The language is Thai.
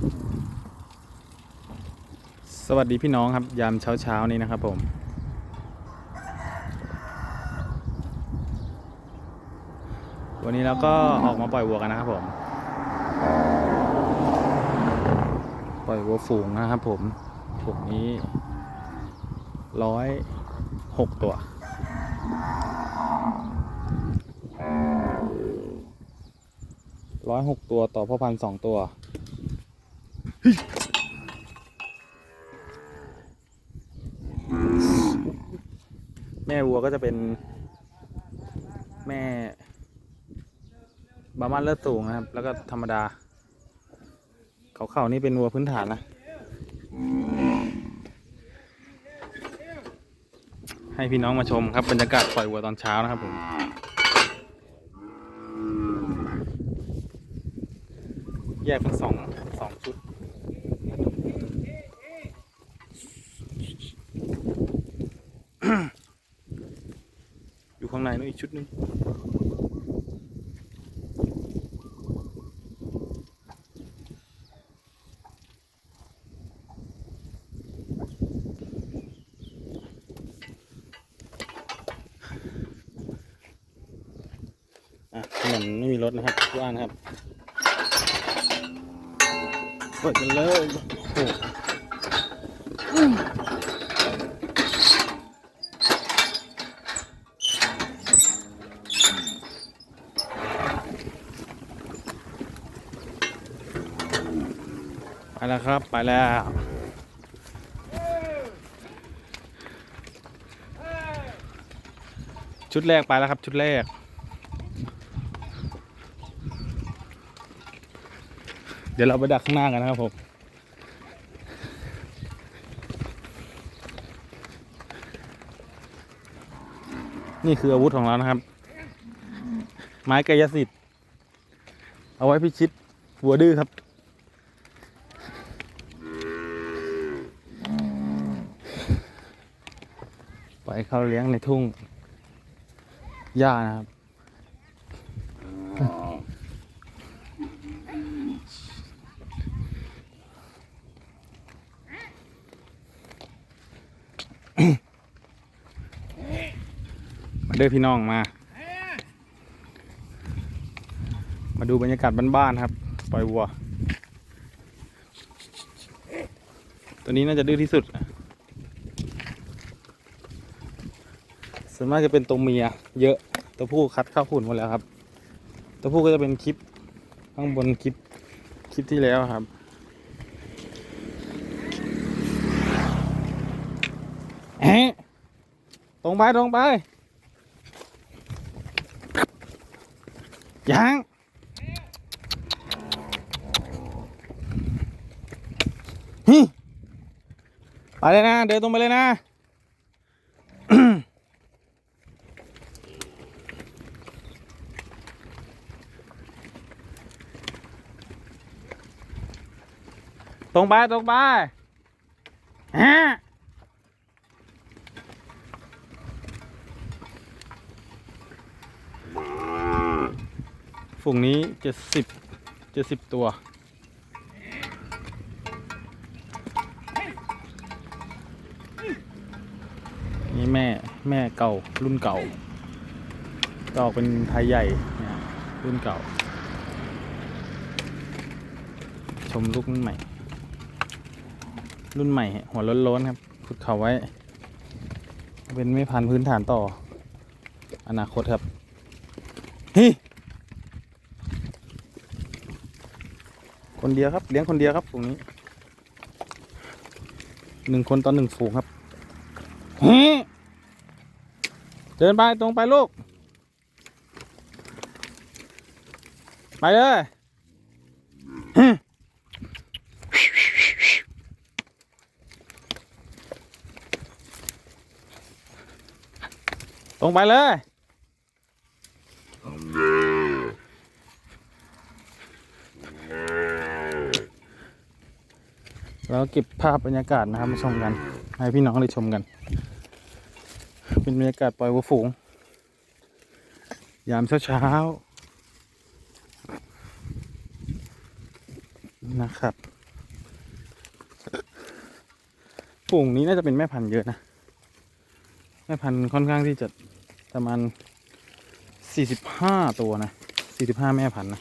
สวัสดีพี่น้องครับ ยามเช้าเช้านี้นะครับผมวันนี้เราก็ออกมาปล่อยวัวกันนะครับผม ปล่อยวัวฝูงนะครับผมฝูงนี้ร้อยหกตัว ร้อยหกตัวต่อพ่อพันสองตัว แม่วัวก็จะเป็น แม่บามันเลือดสูงนะครับ แล้วก็ธรรมดา เขาเข่านี่เป็นวัวพื้นฐานนะ ให้พี่น้องมาชมครับบรรยากาศปล่อยวัวตอนเช้านะครับผมแยกเป็นสองสองชุด อยู่ข้างในนู้นอีกชุดหนึงอะถนนไม่มีรถนะครับว่างนะครับ เปิดกันเลยโอ้โหไป แล้วครับ ไปแล้ว ชุดแรกไปแล้วครับ ชุดแรก เดี๋ยวเราไปดักข้างหน้ากันนะครับผมนี่คืออาวุธของเรานะครับ ไม้กายสิทธิ์ เอาไว้พิชิตวัวดื้อครับ ล่อยเขาเลี้ยงในทุ่งหญ้านะครับ มาเด้อพี่น้องมา มาดูบรรยากาศบ้านๆครับ ปล่อยวัว ตัวนี้น่าจะดื้อที่สุด ส่วนมากจะเป็นตัวเมีย เยอะตัวผู้คัดเข้าขุนหมดแล้วครับ ตัวผู้ก็จะเป็นคลิปข้างบนคลิปคลิปที่แล้วครับ ตรงไปตรงไปยังไปเลยนะ เดินตรงไปเลยนะ ตรงไปตรงไปฮะฝูงนี้เจ็ดสิบเจ็ดสิบตัว นี่แม่แม่เก่ารุ่นเก่าจะอกเป็นไทยใหญ่เนี่ยรุ่นเก่า ชมลูกรุ่นใหม่ รุ่นใหม่ หัวล้นๆครับขุดเขาไว้ เป็นไม่พันธุ์พื้นฐานต่อ อนาคตครับเฮ้ยคนเดียวครับ เลี้ยงคนเดียวครับตรงนี้หนึ่งคนต่อหนึ่งฝูงครับเฮ้ยเดินไปตรงไปลูก ไปเลย ลงไปเลย แล้วเก็บภาพบรรยากาศนะครับมาชมกัน ให้พี่น้องได้ชมกัน เป็นบรรยากาศปล่อยวัวฝูง ยามเช้าเช้านะครับฝูงนี้น่าจะเป็นแม่พันธุ์เยอะนะ ม่พันธุ์ค่อนข้างที่จะประมาณสี่สิบห้าตัวนะสี่สิบห้าแม่พันธุ์นะ